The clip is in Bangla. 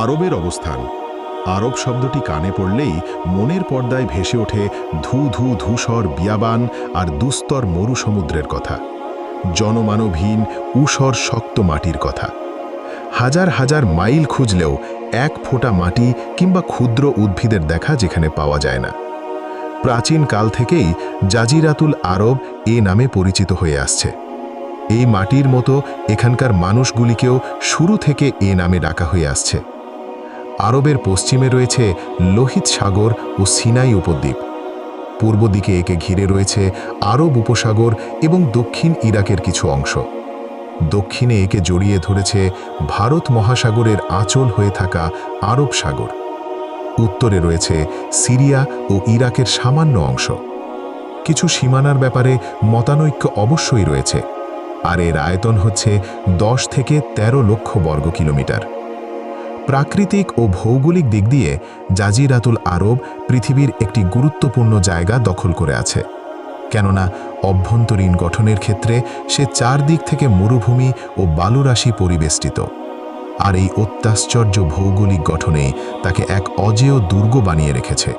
আরবের অবস্থান। আরব শব্দটি কানে পড়লেই মনের পর্দায় ভেসে ওঠে ধু ধু ধূসর বিয়াবান আর দুস্তর মরুসমুদ্রের কথা। জনমানবহীন উষর শক্ত মাটির কথা। হাজার হাজার মাইল খুঁজলেও এক ফোঁটা মাটি কিংবা ক্ষুদ্র উদ্ভিদের দেখা যেখানে পাওয়া যায় না। প্রাচীন কাল থেকেই জাজিরাতুল আরব এ নামে পরিচিত হয়ে আসছে। এই মাটির মতো এখানকার মানুষগুলিকেও শুরু থেকে এ নামে ডাকা হয়ে আসছে। আরবের পশ্চিমে রয়েছে লোহিত সাগর ও সিনাই উপদ্বীপ। পূর্ব দিকে একে ঘিরে রয়েছে আরব উপসাগর এবং দক্ষিণ ইরাকের কিছু অংশ। দক্ষিণে একে জড়িয়ে ধরেছে ভারত মহাসাগরের আঁচল হয়ে থাকা আরব সাগর। উত্তরে রয়েছে সিরিয়া ও ইরাকের সামান্য অংশ। কিছু সীমানার ব্যাপারে মতানৈক্য অবশ্যই রয়েছে। আর এর আয়তন হচ্ছে দশ থেকে ১৩ লক্ষ বর্গ কিলোমিটার প্রাকৃতিক ও ভৌগোলিক দিক দিয়ে জাজিরাতুল আরব পৃথিবীর একটি গুরুত্বপূর্ণ জায়গা দখল করে আছে। কেননা, অভ্যন্তরীণ গঠনের ক্ষেত্রে সে চারদিক থেকে মরুভূমি ও বালুরাশি পরিবেষ্টিত। আর এই অত্যাশ্চর্য ভৌগোলিক গঠনে তাকে এক অজেয় দুর্গ বানিয়ে রেখেছে।